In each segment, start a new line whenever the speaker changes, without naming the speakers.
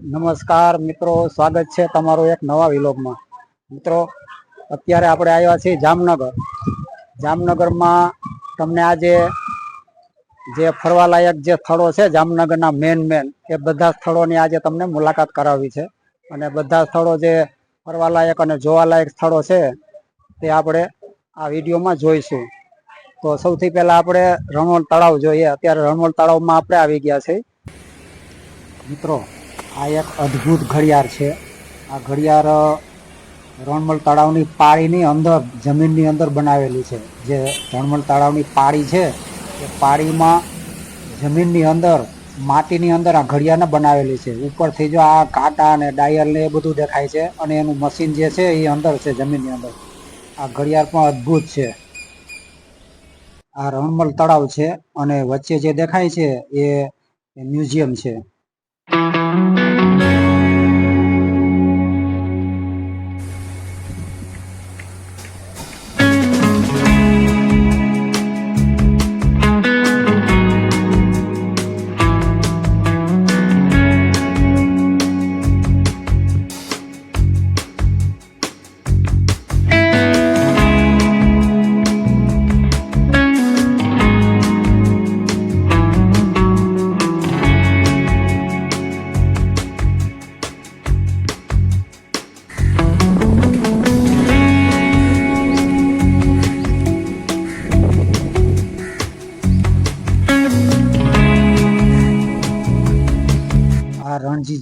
નમસ્કાર મિત્રો, સ્વાગત છે તમારું એક નવા વિલોગમાં. મિત્રો, અત્યારે આપણે આવ્યા છીએ જામનગર. જામનગરમાં તમને આજે જે ફરવાલાયક જે સ્થળો છે, જામનગરના મેન મેન એ બધા સ્થળોની આજે તમને મુલાકાત કરાવી છે. અને બધા સ્થળો જે ફરવાલાયક અને જોવાલાયક સ્થળો છે, તે આપણે આ વિડીયોમાં જોઈશું. તો સૌથી પહેલાં આપણે રણોલ તળાવ જોઈએ. અત્યારે રણોલ તળાવમાં આપણે આવી ગયા છીએ. મિત્રો આ એક અદ્ભુત ઘડિયાળ છે. આ ઘડિયાળ રણમલ તળાવની પાળીની અંદર, જમીનની અંદર બનાવેલી છે. જે રણમલ તળાવની પાળી છે, એ પાળીમાં જમીનની અંદર, માટીની અંદર આ ઘડિયાળને બનાવેલી છે. ઉપરથી જો આ કાંટા અને ડાયલ ને એ બધું દેખાય છે અને એનું મશીન જે છે એ અંદર છે, જમીનની અંદર. આ ઘડિયાળ પણ અદ્ભુત છે. આ રણમલ તળાવ છે અને વચ્ચે જે દેખાય છે એ મ્યુઝિયમ છે.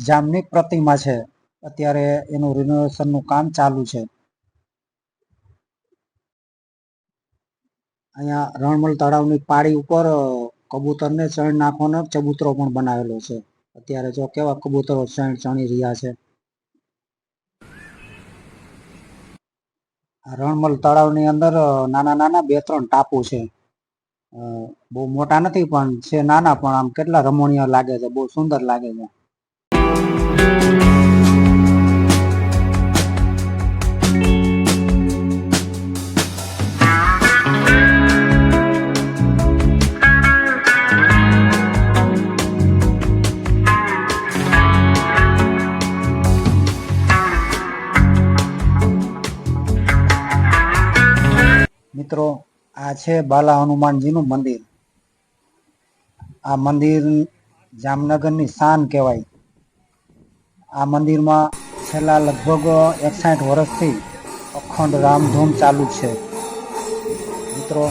જામની પ્રતિમા છે. અત્યારે એનું રિનોવેશનનું કામ ચાલુ છે. અહીંયા રણમલ તળાવની પાળી ઉપર કબૂતરને ચણ નાખવાનો ચબૂતરો પણ બનાવેલો છે. અત્યારે જો કેવા કબૂતરો ચણ ચણી રહ્યા છે. રણમલ તળાવની અંદર નાના નાના બે ત્રણ ટાપુ છે. બહુ મોટા નથી પણ છે નાના પણ આમ કેટલા રમણીય લાગે છે, બહુ સુંદર લાગે છે. આ છે બાલા હનુમાનજીનું મંદિર. આ મંદિર જામનગરની શાન કહેવાય. આ મંદિરમાં છેલ્લા લગભગ એકસાઠ વર્ષથી અખંડ રામધૂમ ચાલુ છે. મિત્રો,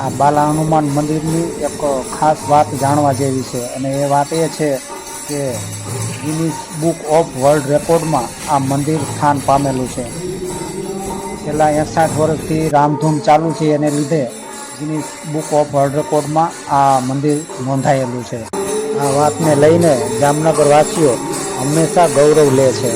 આ બાલા હનુમાન મંદિરની એક ખાસ વાત જાણવા જેવી છે અને એ વાત એ છે કે ગિનિસ બુક ઓફ વર્લ્ડ રેકોર્ડમાં આ મંદિર સ્થાન પામેલું છે. છેલ્લા એકસાઠ વર્ષથી રામધૂમ ચાલુ છે એને લીધે ગિનિસ બુક ઓફ વર્લ્ડ રેકોર્ડમાં આ મંદિર નોંધાયેલું છે. આ વાતને લઈને જામનગર વાસીઓ હંમેશા ગૌરવ લે છે.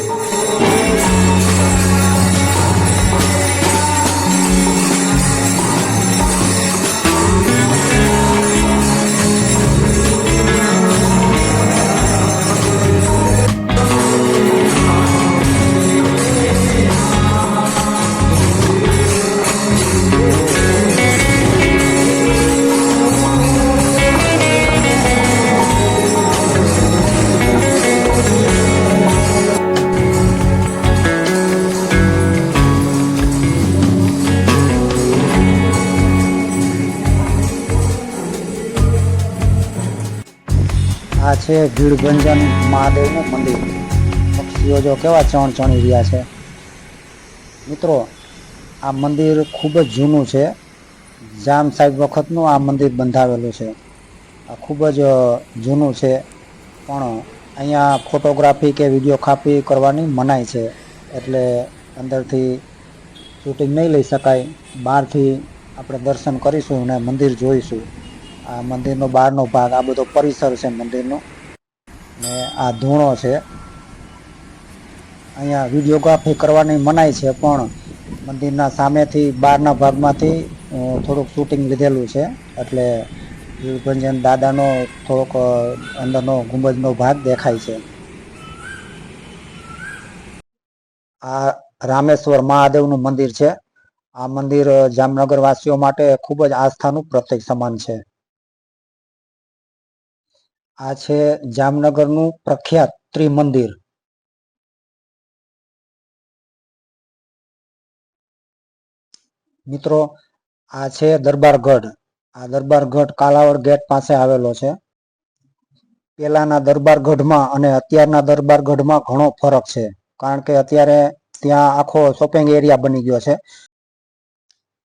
આ છે ભીડભંજન મહાદેવનું મંદિર. પક્ષીઓ જો કેવા ચણ ચણી રહ્યા છે. મિત્રો, આ મંદિર ખૂબ જ જૂનું છે. જામ સાહેબ વખતનું આ મંદિર બંધાવેલું છે. આ ખૂબ જ જૂનું છે. પણ અહીંયા ફોટોગ્રાફી કે વીડિયો કાપી કરવાની મનાઈ છે. એટલે અંદરથી શૂટિંગ નહીં લઈ શકાય. બહારથી આપણે દર્શન કરીશું અને મંદિર જોઈશું. આ મંદિરનો બહારનો ભાગ, આ બધો પરિસર છે મંદિરનો. ને આ ધૂણો છે. અહીંયા વિડીયોગ્રાફી કરવાની મનાઈ છે, પણ મંદિરના સામેથી, બહારના ભાગમાંથી થોડુંક શૂટિંગ લીધેલું છે. એટલે વીરભંજન દાદાનો થોડોક અંદરનો ગુંબજનો ભાગ દેખાય છે. આ રામેશ્વર મહાદેવનું મંદિર છે. આ મંદિર જામનગરવાસીઓ જામનગર વાસીઓ માટે ખૂબ જ આસ્થાનું પ્રતીક સમાન છે. આ છે જામનગરનું પ્રખ્યાત ત્રિમંદિર. મિત્રો, આ છે દરબારગઢ. આ દરબારગઢ કાલાવડ ગેટ પાસે આવેલો છે. પેલાના દરબારગઢમાં અને અત્યારના દરબારગઢમાં ઘણો ફરક છે. કારણ કે અત્યારે ત્યાં આખો શોપિંગ એરિયા બની ગયો છે.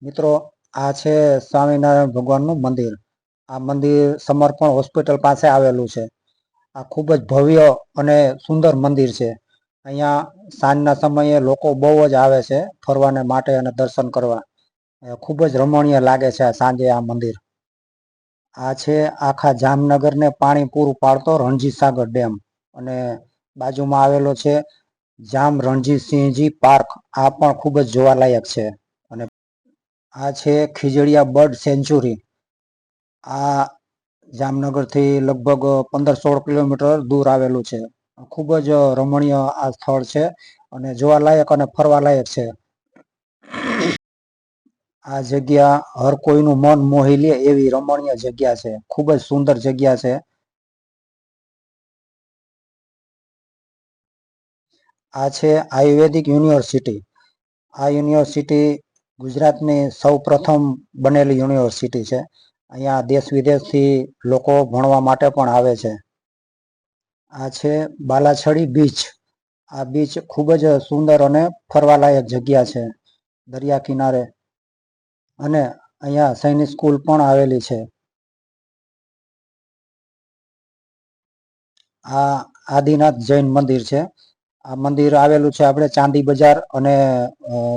મિત્રો, આ છે સ્વામિનારાયણ ભગવાનનું મંદિર. આ મંદિર સમર્પણ હોસ્પિટલ પાસે આવેલું છે. આ ખૂબ જ ભવ્ય અને સુંદર મંદિર છે. અહીંયા સાંજના સમયે લોકો બહુ જ આવે છે ફરવાને માટે અને દર્શન કરવા. ખૂબ જ રમણીય લાગે છે સાંજે આ મંદિર. આ છે આખા જામનગરને પાણી પૂરું પાડતો રણજીત સાગર ડેમ અને બાજુમાં આવેલો છે જામ રણજીતસિંહજી પાર્ક. આ પણ ખૂબ જ જોવાલાયક છે. અને આ છે ખીજડીયા બર્ડ સેન્ચુરી. આ જામનગરથી લગભગ પંદર સોળ કિલોમીટર દૂર આવેલું છે. ખૂબ જ રમણીય આ સ્થળ છે અને જોવાલાયક અને ફરવાલાયક છે. આ જગ્યા હર કોઈનું મન મોહી લે એવી રમણીય જગ્યા છે. ખૂબ જ સુંદર જગ્યા છે. આ છે આયુર્વેદિક યુનિવર્સિટી. આ યુનિવર્સિટી ગુજરાતની સૌ પ્રથમ બનેલી યુનિવર્સિટી છે. અહીંયા દેશ વિદેશથી લોકો ભણવા માટે પણ આવે છે. આ છે બાલાછડી બીચ આ બીચ ખૂબ જ સુંદર અને ફરવાલાયક જગ્યા છે દરિયા કિનારે. અને અહીંયા સૈનિક સ્કૂલ પણ આવેલી છે. આ આદિનાથ જૈન મંદિર છે. આ મંદિર આવેલું છે આપણે ચાંદી બજાર અને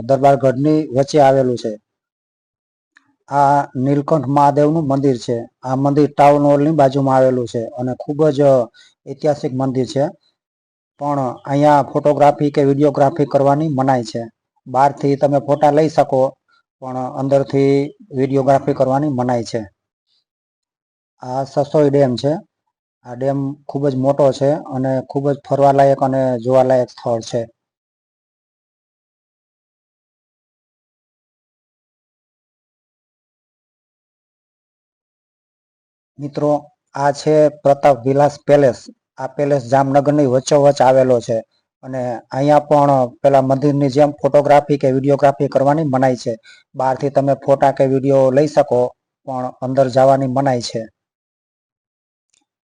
દરબારગઢની વચ્ચે આવેલું છે. આ નીલકંઠ મહાદેવનું મંદિર છે. આ મંદિર ટાઉન હોલની બાજુમાં આવેલું છે અને ખૂબ જ ઐતિહાસિક મંદિર છે. પણ અહીંયા ફોટોગ્રાફી કે વિડીયોગ્રાફી કરવાની મનાય છે. બહારથી તમે ફોટા લઈ શકો, પણ અંદરથી વિડીયોગ્રાફી કરવાની મનાય છે. આ સસોઈ ડેમ છે. આ ડેમ ખૂબ જ મોટો છે અને ખૂબ જ ફરવાલાયક અને જોવાલાયક સ્થળ છે. મિત્રો, આ છે પ્રતાપ વિલાસ પેલેસ. આ પેલેસ જામનગરની વચ્ચોવચ આવેલો છે અને અહીંયા પણ પેલા મંદિરની જેમ ફોટોગ્રાફી કે વિડીયોગ્રાફી કરવાની મનાઈ છે. બહારથી તમે ફોટા કે વીડિયો લઈ શકો, પણ અંદર જવાની મનાઈ છે.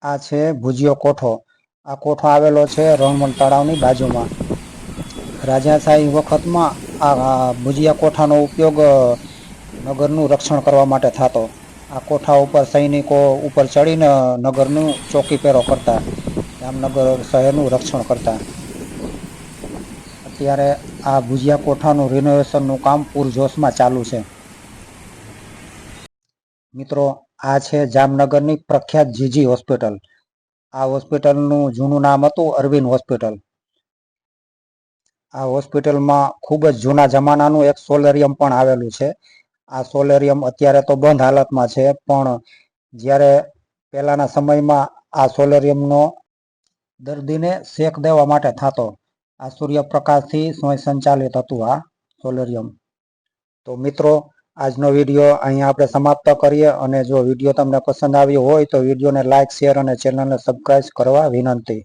આ છે ભુજિયો કોઠો. આ કોઠો આવેલો છે રણમણ તળાવની બાજુમાં. રાજાશાહી વખતમાં આ ભુજિયા કોઠાનો ઉપયોગ નગરનું રક્ષણ કરવા માટે થતો. આ કોઠા ઉપર સૈનિકો ઉપર ચડીને નગરનું ચોકી પહેરો કરતા, જામનગર શહેરનું રક્ષણ કરતા. અત્યારે આ ભુજિયા કોઠાનું રિનોવેશનનું કામ પૂરજોશમાં ચાલુ છે. મિત્રો, આ છે જામનગરની પ્રખ્યાત જીજી હોસ્પિટલ. આ હોસ્પિટલનું જૂનું નામ હતું અરવિંદ હોસ્પિટલ. આ હોસ્પિટલમાં ખૂબ જ જૂના જમાનાનું એક સોલેરિયમ પણ આવેલું છે. આ સોલેરિયમ અત્યારે તો બંધ હાલતમાં છે, પણ જ્યારે પહેલાના સમયમાં આ સોલેરિયમનો દર્દીને શેક દેવા માટે થતો, આ સૂર્યપ્રકાશથી સ્વય સંચાલિત હતું આ સોલેરિયમ. તો મિત્રો, આજનો વીડિયો અહીંયા આપણે સમાપ્ત કરીએ અને જો વીડિયો તમને પસંદ આવ્યો હોય તો વિડીયોને લાઇક શેર અને ચેનલને સબસ્ક્રાઈબ કરવા વિનંતી.